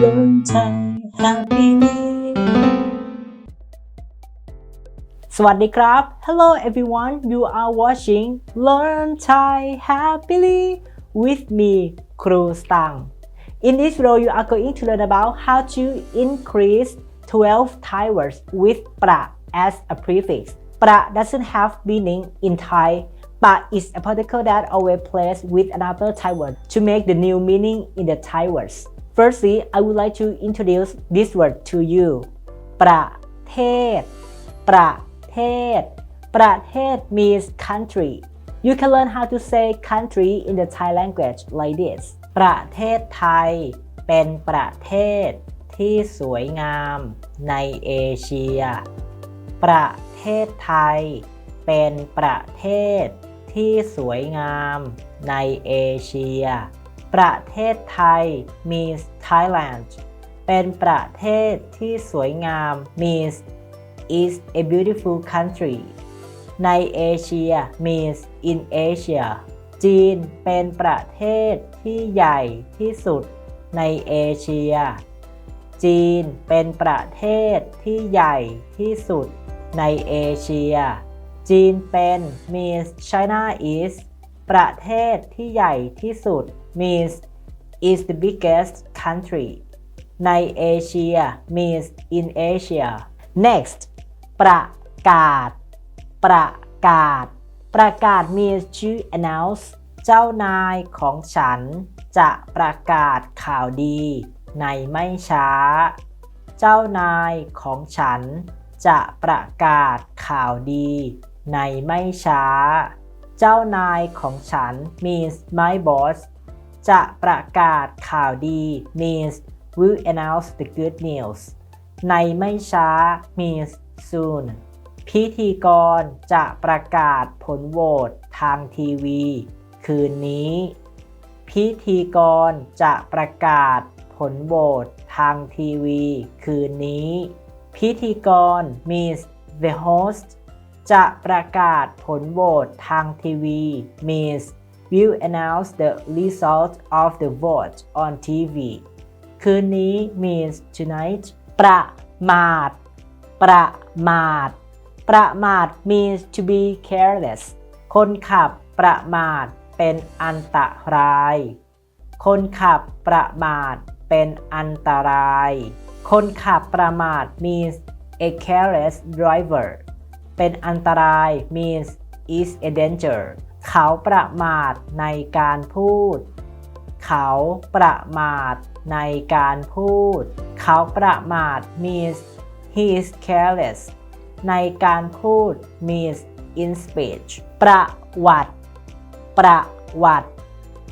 learn Thai happily สวัสดีครับ Hello everyone you are watching Learn Thai happily with me ครูสตัง In this video you are going to learn about how to increase 12 Thai words with ประ as a prefix ประ doesn't have meaning in Thai but is a particle that always placed with another Thai word to make the new meaning in the Thai words. Firstly, I would like to introduce this word to you. ประเทศ ประเทศ ประเทศ means country. You can learn how to say country in the Thai language like this. ประเทศไทย เป็นประเทศที่สวยงามในเอเชีย ประเทศไทย เป็นประเทศที่สวยงามในเอเชีย ประเทศไทย means Thailand เป็นประเทศที่สวยงาม means is a beautiful country ในเอเชีย means in Asia จีนเป็นประเทศที่ใหญ่ที่สุดในเอเชีย จีนเป็นประเทศที่ใหญ่ที่สุดในเอเชีย จีนเป็น means China is ประเทศที่ใหญ่ที่สุด means is the biggest country ในเอเชีย means in Asia next ประกาศ ประกาศ ประกาศ means to announce เจ้านายของฉัน จะประกาศข่าวดี ในไม่ช้า เจ้านายของฉัน จะประกาศข่าวดี ในไม่ช้า เจ้านายของฉัน means my boss จะประกาศข่าวดี means will announce the good news ในไม่ช้า means soon พิธีกรจะประกาศผลโหวตทางทีวี คืนนี้ พิธีกรจะประกาศผลโหวตทางทีวี คืนนี้ พิธีกร means the host จะประกาศผลโหวตทางทีวี means will announce the result of the vote on TV คืนนี้ means tonight ประมาท ประมาท ประมาท means to be careless คนขับประมาทเป็นอันตราย คนขับประมาทเป็นอันตราย คนขับประมาท means a careless driver เป็นอันตราย means is a danger เขาประมาทในการพูด เขาประมาทในการพูด เขาประมาท means he is careless ในการพูด means in speech ประวัติ ประวัติ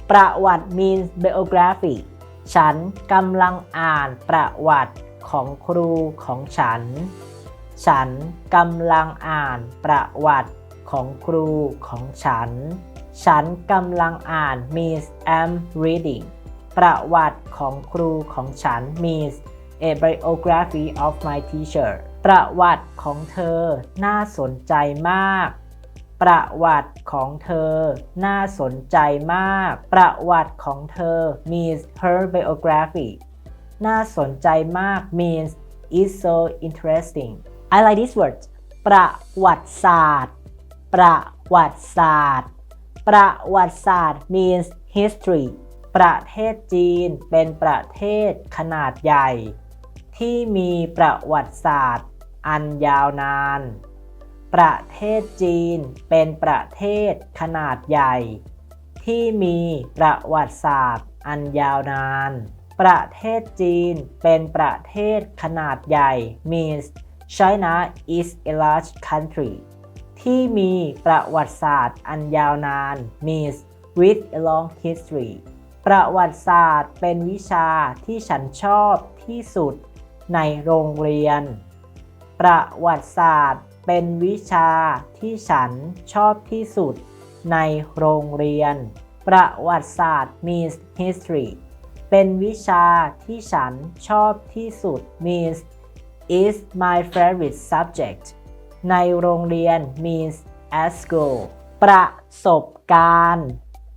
ประวัติ means biography ฉันกำลังอ่านประวัติของครูของฉัน ฉันกำลังอ่านประวัติ ของครูของฉัน ฉันกำลังอ่าน means am reading ประวัติของครูของฉัน means a biography of my teacher ประวัติของเธอน่าสนใจมาก ประวัติของเธอน่าสนใจมาก ประวัติของเธอ means her biography น่าสนใจมาก means is so interesting I like this word ประวัติศาสตร์ ประวัติศาสตร์ ประวัติศาสตร์ means history ประเทศจีนเป็นประเทศขนาดใหญ่ ที่มีประวัติศาสตร์ อันยาวนาน ประเทศจีนเป็นประเทศขนาดใหญ่ ที่มีประวัติศาสตร์ อันยาวนาน ประเทศจีนเป็นประเทศขนาดใหญ่ means China is a large country ที่มีประวัติศาสตร์อันยาวนาน means with a long history ประวัติศาสตร์เป็นวิชาที่ฉันชอบที่สุดในโรงเรียน ประวัติศาสตร์เป็นวิชาที่ฉันชอบที่สุดในโรงเรียน ประวัติศาสตร์ means history เป็นวิชาที่ฉันชอบที่สุด means is my favorite subject ในโรงเรียน means at school ประสบการณ์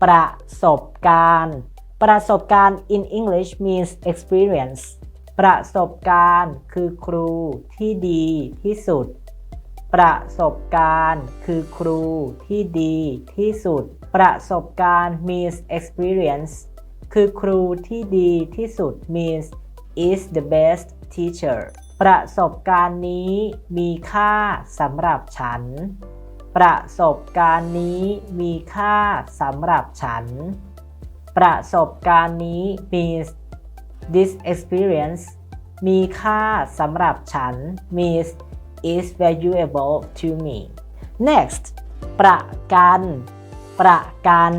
ประสบการณ์ ประสบการณ์ in English means experience ประสบการณ์คือครูที่ดีที่สุด ประสบการณ์คือครูที่ดีที่สุด ประสบการณ์ means experience คือครูที่ดีที่สุด means is the best teacher ประสบการณ์นี้มีค่าสำหรับฉัน ประสบการณ์นี้มีค่าสำหรับฉัน ประสบการณ์นี้ means this experience มีค่าสำหรับฉัน means is valuable to me next ประกัน ประกัน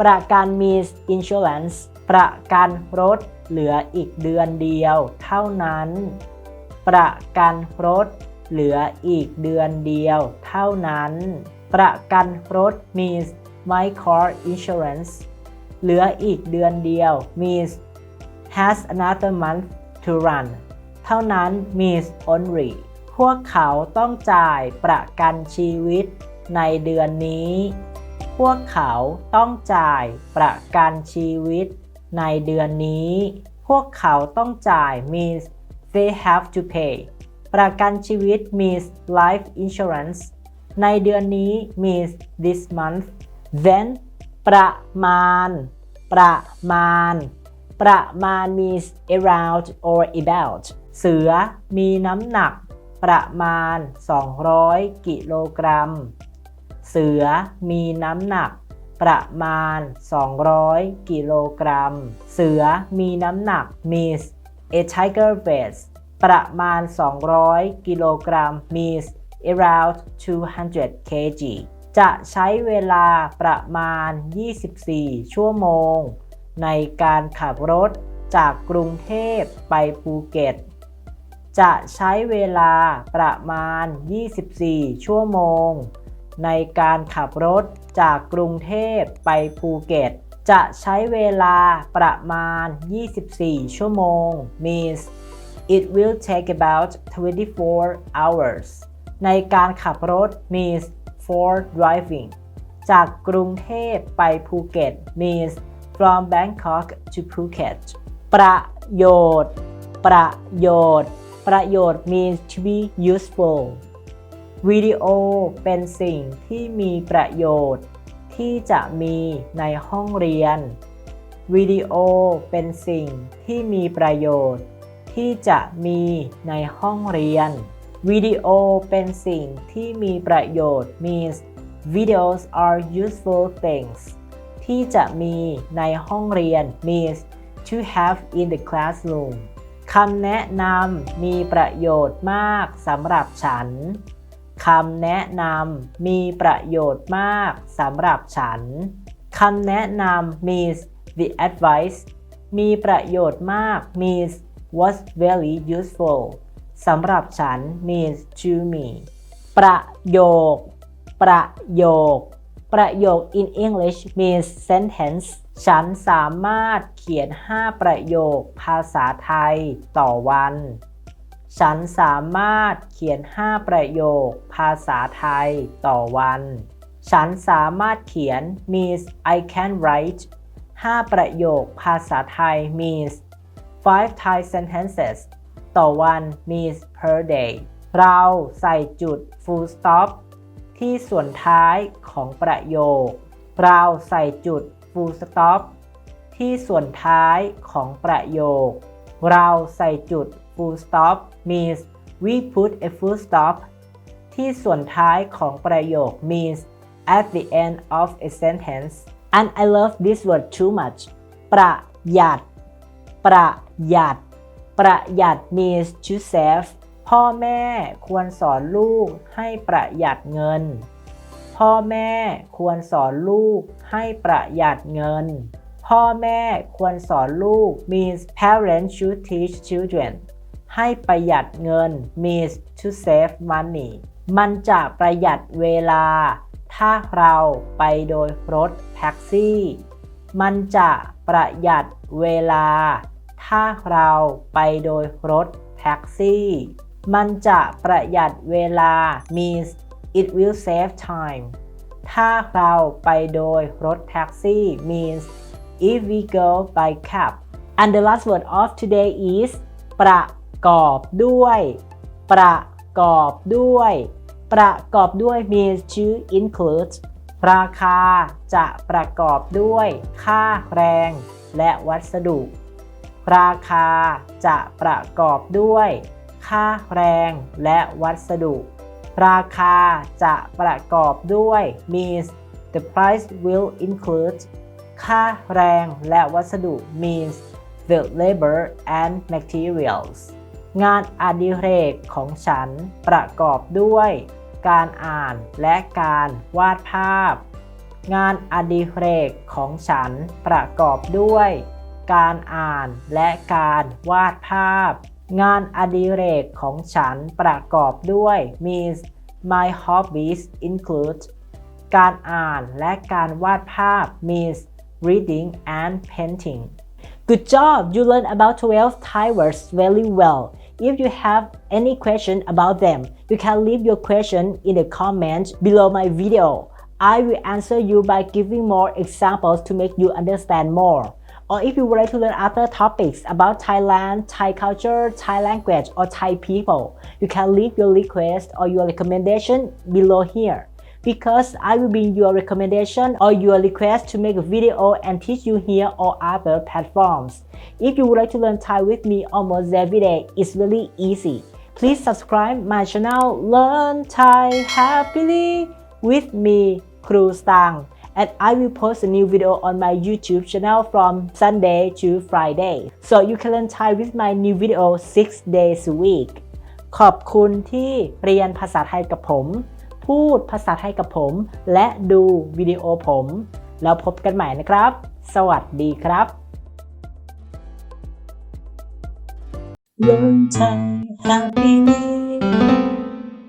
ประกัน means insurance ประกันรถเหลืออีกเดือนเดียวเท่านั้น ประกันรถเหลืออีกเดือนเดียวเท่านั้น ประกันรถ means my car insurance เหลืออีกเดือนเดียว means has another month to run เท่านั้น means only พวกเขาต้องจ่ายประกันชีวิตในเดือนนี้ พวกเขาต้องจ่ายประกันชีวิตในเดือนนี้ พวกเขาต้องจ่าย means they have to pay ประกันชีวิต means life insurance ในเดือนนี้ means this month then ประมาณ ประมาณ ประมาณ means around or about เสือมีน้ำหนัก ประมาณ 200 กิโลกรัม เสือมีน้ำหนัก ประมาณ 200 กิโลกรัม เสือมีน้ำหนัก means a tiger weighs ประมาณ 200 กิโลกรัม means around 200 kg จะใช้เวลาประมาณ 24 ชั่วโมง ในการขับรถจากกรุงเทพไปภูเก็ต จะใช้เวลาประมาณ 24 ชั่วโมง ในการขับรถจากกรุงเทพไปภูเก็ต จะใช้เวลาประมาณ 24 ชั่วโมง means it will take about 24 hours ในการขับรถ means for driving จากกรุงเทพไปภูเก็ต means from Bangkok to Phuket ประโยชน์ ประโยชน์ ประโยชน์ means to be useful วิดีโอเป็นสิ่งที่มีประโยชน์ ที่จะมีในห้องเรียน วิดีโอเป็นสิ่งที่มีประโยชน์ ที่จะมีในห้องเรียน วิดีโอเป็นสิ่งที่มีประโยชน์ means videos are useful things ที่จะมีในห้องเรียน means to have in the classroom คำแนะนำมีประโยชน์มากสำหรับฉัน คำแนะนำมีประโยชน์มากสำหรับฉันคำแนะนำ means the advice มีประโยชน์มาก means was very useful สำหรับฉัน means to me ประโยค ประโยค ประโยค in English means sentence ฉันสามารถเขียน 5 ประโยคภาษาไทยต่อวัน ฉันสามารถเขียน 5 ประโยค ภาษาไทยต่อวัน ฉันสามารถเขียน means I can write 5 ประโยค ภาษาไทย means 5 Thai sentences ต่อวัน means per day เราใส่จุด full stop ที่ส่วนท้ายของประโยค เราใส่จุด full stop ที่ส่วนท้ายของประโยค เราใส่จุด full stop means we put a full stop ที่ส่วนท้ายของประโยค means at the end of a sentence and I love this word too much ประหยัด ประหยัด ประหยัด means to save พ่อแม่ควรสอนลูกให้ประหยัดเงิน พ่อแม่ควรสอนลูกให้ประหยัดเงิน พ่อแม่ควรสอนลูก means parents should teach children ให้ประหยัดเงิน means to save money มันจะประหยัดเวลา ถ้าเราไปโดยรถแท็กซี่ มันจะประหยัดเวลา ถ้าเราไปโดยรถแท็กซี่ มันจะประหยัดเวลา means it will save time ถ้าเราไปโดยรถแท็กซี่ means if we go by cab and the last word of today is ประ กอบด้วย ประกอบด้วย ประกอบด้วย means to include ราคาจะประกอบด้วย ค่าแรง และวัสดุ ราคาจะประกอบด้วย ค่าแรง และวัสดุ ราคาจะประกอบด้วย means the price will include ค่าแรงและวัสดุ means the labor and materials งานอดิเรกของฉันประกอบด้วย การอ่านและการวาดภาพ งานอดิเรกของฉันประกอบด้วย การอ่านและการวาดภาพ งานอดิเรกของฉันประกอบด้วย means my hobbies include การอ่านและการวาดภาพ means reading and painting Good job! You learned about 12 Thai words very well. If you have any question about them, you can leave your question in the comments below my video. I will answer you by giving more examples to make you understand more. Or if you would like to learn other topics about Thailand, Thai culture, Thai language, or Thai people, you can leave your request or your recommendation below here because I will bring your recommendation or your request to make a video and teach you here or other platforms. If you would like to learn Thai with me almost every day, it's really easy. Please subscribe my channel Learn Thai Happily with me, Kru Stang. And I will post a new video on my YouTube channel from Sunday to Friday. So you can learn Thai with my new video 6 days a week. ขอบคุณที่เรียนภาษาไทยกับผม พูดภาษาไทยกับผม และดูวิดีโอผม แล้วพบกันใหม่นะครับ สวัสดีครับ Learn Thai happily